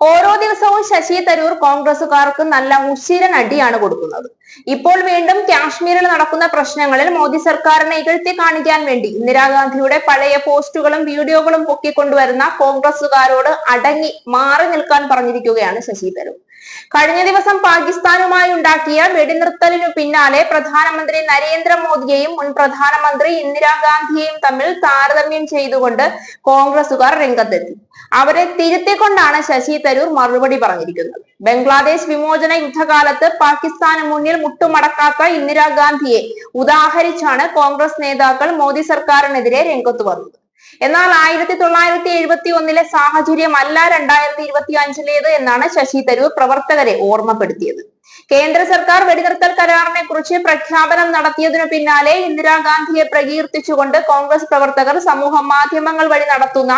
ഓരോ ദിവസവും ശശി തരൂർ കോൺഗ്രസുകാർക്ക് നല്ല ഉശിരൻ അടിയാണ് കൊടുക്കുന്നത്. ഇപ്പോൾ വീണ്ടും കാശ്മീരിൽ നടക്കുന്ന പ്രശ്നങ്ങളിൽ മോദി സർക്കാരിനെ ഇകഴ്ത്തി കാണിക്കാൻ വേണ്ടി ഇന്ദിരാഗാന്ധിയുടെ പഴയ പോസ്റ്റുകളും വീഡിയോകളും പൊക്കിക്കൊണ്ടുവരുന്ന കോൺഗ്രസുകാരോട് അടങ്ങി മാറി നിൽക്കാൻ പറഞ്ഞിരിക്കുകയാണ് ശശി തരൂർ. കഴിഞ്ഞ ദിവസം പാകിസ്ഥാനുമായി ഉണ്ടാക്കിയ വെടിനിർത്തലിനു പിന്നാലെ പ്രധാനമന്ത്രി നരേന്ദ്രമോദിയെയും മുൻ പ്രധാനമന്ത്രി ഇന്ദിരാഗാന്ധിയെയും തമ്മിൽ താരതമ്യം ചെയ്തുകൊണ്ട് കോൺഗ്രസുകാർ രംഗത്തെത്തി. അവരെ തിരുത്തിക്കൊണ്ടാണ് ശശി തരൂർ മറുപടി പറഞ്ഞിരിക്കുന്നത്. ബംഗ്ലാദേശ് വിമോചന യുദ്ധകാലത്ത് പാകിസ്ഥാന് മുന്നിൽ മുട്ടുമടക്കാത്ത ഇന്ദിരാഗാന്ധിയെ ഉദാഹരിച്ചാണ് കോൺഗ്രസ് നേതാക്കൾ മോദി സർക്കാരിനെതിരെ രംഗത്ത് വന്നത്. എന്നാൽ ആയിരത്തി തൊള്ളായിരത്തി എഴുപത്തി ഒന്നിലെ സാഹചര്യമല്ല രണ്ടായിരത്തി ഇരുപത്തി അഞ്ചിലേത് എന്നാണ് ശശി തരൂർ പ്രവർത്തകരെ ഓർമ്മപ്പെടുത്തിയത്. കേന്ദ്ര സർക്കാർ വെടിനിർത്തൽ കരാറിനെ കുറിച്ച് പ്രഖ്യാപനം നടത്തിയതിനു പിന്നാലെ ഇന്ദിരാഗാന്ധിയെ പ്രകീർത്തിച്ചുകൊണ്ട് കോൺഗ്രസ് പ്രവർത്തകർ സമൂഹ മാധ്യമങ്ങൾ വഴി നടത്തുന്ന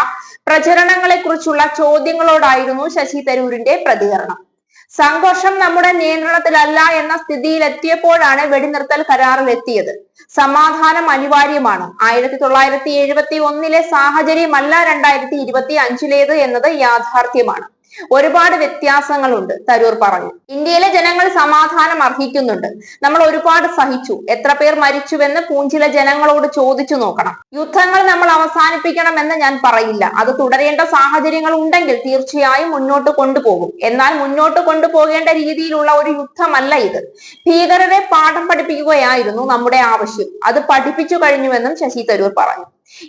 പ്രചരണങ്ങളെ കുറിച്ചുള്ള ചോദ്യങ്ങളോടായിരുന്നു ശശി തരൂരിന്റെ പ്രതികരണം. സംഘർഷം നമ്മുടെ നിയന്ത്രണത്തിലല്ല എന്ന സ്ഥിതിയിലെത്തിയപ്പോഴാണ് വെടിനിർത്തൽ കരാറിൽ എത്തിയത് സമാധാനം അനിവാര്യമാണ്. ആയിരത്തി തൊള്ളായിരത്തി എഴുപത്തി ഒന്നിലെ സാഹചര്യമല്ല രണ്ടായിരത്തി ഇരുപത്തി അഞ്ചിലേത് എന്നത് യാഥാർത്ഥ്യമാണ്. ഒരുപാട് വ്യത്യാസങ്ങളുണ്ട് തരൂർ പറഞ്ഞു. ഇന്ത്യയിലെ ജനങ്ങൾ സമാധാനം അർഹിക്കുന്നുണ്ട്. നമ്മൾ ഒരുപാട് സഹിച്ചു. എത്ര പേർ മരിച്ചുവെന്ന് പൂഞ്ചില ജനങ്ങളോട് ചോദിച്ചു നോക്കണം. യുദ്ധങ്ങൾ നമ്മൾ അവസാനിപ്പിക്കണമെന്ന് ഞാൻ പറയില്ല. അത് തുടരേണ്ട സാഹചര്യങ്ങൾ ഉണ്ടെങ്കിൽ തീർച്ചയായും മുന്നോട്ട് കൊണ്ടുപോകും. എന്നാൽ മുന്നോട്ട് കൊണ്ടുപോകേണ്ട രീതിയിലുള്ള ഒരു യുദ്ധമല്ല ഇത്. ഭീകരരെ പാഠം പഠിപ്പിക്കുകയായിരുന്നു നമ്മുടെ ആവശ്യം. അത് പഠിപ്പിച്ചു കഴിഞ്ഞുവെന്നും ശശി തരൂർ പറഞ്ഞു.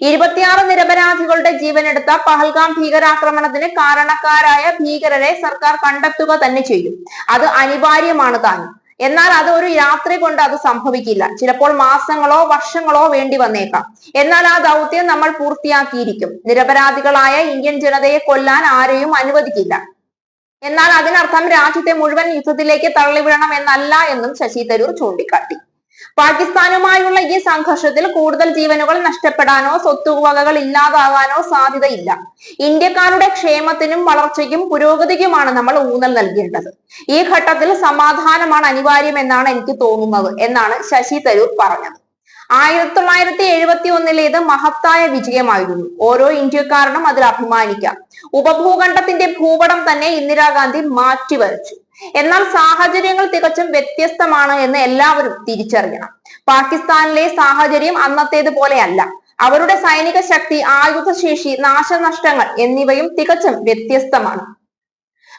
ഇരുപത്തിയാറ് നിരപരാധികളുടെ ജീവനെടുത്ത പഹൽഗാം ഭീകരാക്രമണത്തിന് കാരണക്കാരായ ഭീകരരെ സർക്കാർ കണ്ടെത്തുക തന്നെ ചെയ്യും. അത് അനിവാര്യമാണ്. താനും എന്നാൽ അത് ഒരു രാത്രി കൊണ്ട് അത് സംഭവിക്കില്ല. ചിലപ്പോൾ മാസങ്ങളോ വർഷങ്ങളോ വേണ്ടി വന്നേക്കാം. എന്നാൽ ആ ദൗത്യം നമ്മൾ പൂർത്തിയാക്കിയിരിക്കും. നിരപരാധികളായ ഇന്ത്യൻ ജനതയെ കൊല്ലാൻ ആരെയും അനുവദിക്കില്ല. എന്നാൽ അതിനർത്ഥം രാജ്യത്തെ മുഴുവൻ യുദ്ധത്തിലേക്ക് തള്ളിവിടണം എന്നല്ല എന്നും ശശി തരൂർ ചൂണ്ടിക്കാട്ടി. പാകിസ്ഥാനുമായുള്ള ഈ സംഘർഷത്തിൽ കൂടുതൽ ജീവനുകൾ നഷ്ടപ്പെടാനോ സ്വത്തുവകകൾ ഇല്ലാതാകാനോ സാധ്യതയില്ല. ഇന്ത്യക്കാരുടെ ക്ഷേമത്തിനും വളർച്ചയ്ക്കും പുരോഗതിക്കുമാണ് നമ്മൾ ഊന്നൽ നൽകേണ്ടത്. ഈ ഘട്ടത്തിൽ സമാധാനമാണ് അനിവാര്യമെന്നാണ് എനിക്ക് തോന്നുന്നത് എന്നാണ് ശശി തരൂർ പറഞ്ഞത്. ആയിരത്തി തൊള്ളായിരത്തി എഴുപത്തി ഒന്നിലെ ഇത് മഹത്തായ വിജയമായിരുന്നു. ഓരോ ഇന്ത്യക്കാരനും അതിൽ അഭിമാനിക്കാം. ഉപഭൂഖണ്ഡത്തിന്റെ ഭൂപടം തന്നെ ഇന്ദിരാഗാന്ധി മാറ്റിവരച്ചു. എന്നാൽ സാഹചര്യങ്ങൾ തികച്ചും വ്യത്യസ്തമാണ് എന്ന് എല്ലാവരും തിരിച്ചറിയണം. പാകിസ്ഥാനിലെ സാഹചര്യം അന്നത്തേത് പോലെയല്ല. അവരുടെ സൈനിക ശക്തി ആയുധശേഷി നാശനഷ്ടങ്ങൾ എന്നിവയും തികച്ചും വ്യത്യസ്തമാണ്.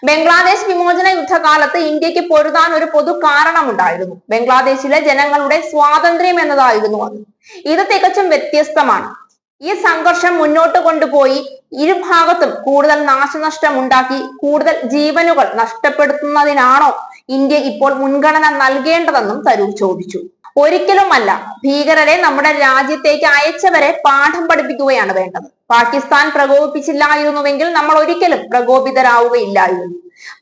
ബംഗ്ലാദേശ് വിമോചന യുദ്ധകാലത്ത് ഇന്ത്യയ്ക്ക് പൊരുതാൻ ഒരു പൊതു കാരണമുണ്ടായിരുന്നു. ബംഗ്ലാദേശിലെ ജനങ്ങളുടെ സ്വാതന്ത്ര്യം എന്നതായിരുന്നു അത്. ഇത് തികച്ചും വ്യത്യസ്തമാണ്. ഈ സംഘർഷം മുന്നോട്ട് കൊണ്ടുപോയി ഇരുഭാഗത്തും കൂടുതൽ നാശനഷ്ടം ഉണ്ടാക്കി കൂടുതൽ ജീവനുകൾ നഷ്ടപ്പെടുത്തുന്നതിനാണോ ഇന്ത്യ ഇപ്പോൾ മുൻഗണന നൽകേണ്ടതെന്നും തരൂർ ചോദിച്ചു. ഒരിക്കലുമല്ല ഭീകരരെ നമ്മുടെ രാജ്യത്തേക്ക് അയച്ചവരെ പാഠം പഠിപ്പിക്കുകയാണ് വേണ്ടത്. പാകിസ്ഥാൻ പ്രകോപിപ്പിച്ചില്ലായിരുന്നുവെങ്കിൽ നമ്മൾ ഒരിക്കലും പ്രകോപിതരാവുകയില്ലായിരുന്നു.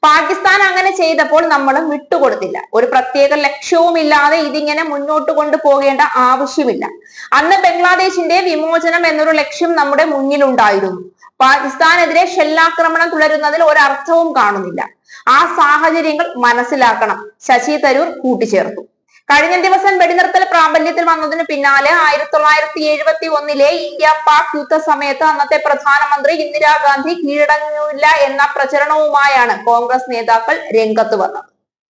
പാകിസ്ഥാൻ അങ്ങനെ ചെയ്തപ്പോൾ നമ്മളും വിട്ടുകൊടുത്തില്ല. ഒരു പ്രത്യേക ലക്ഷ്യവുമില്ലാതെ ഇതിങ്ങനെ മുന്നോട്ട് കൊണ്ടുപോകേണ്ട ആവശ്യമില്ല. അന്ന് ബംഗ്ലാദേശിന്റെ വിമോചനം എന്നൊരു ലക്ഷ്യം നമ്മുടെ മുന്നിലുണ്ടായിരുന്നു. പാകിസ്ഥാനെതിരെ ഷെല്ലാക്രമണം തുടരുന്നതിൽ ഒരർത്ഥവും കാണുന്നില്ല. ആ സാഹചര്യങ്ങൾ മനസ്സിലാക്കണം. ശശി തരൂർ കൂട്ടിച്ചേർത്തു. കഴിഞ്ഞ ദിവസം വെടിനിർത്തൽ പ്രാബല്യത്തിൽ വന്നതിന് പിന്നാലെ ആയിരത്തി തൊള്ളായിരത്തി എഴുപത്തി ഒന്നിലെ ഇന്ത്യ പാക് യുദ്ധ സമയത്ത് അന്നത്തെ പ്രധാനമന്ത്രി ഇന്ദിരാഗാന്ധി കീഴടങ്ങില്ല എന്ന പ്രചരണവുമായാണ് കോൺഗ്രസ് നേതാക്കൾ രംഗത്ത് വന്നത്.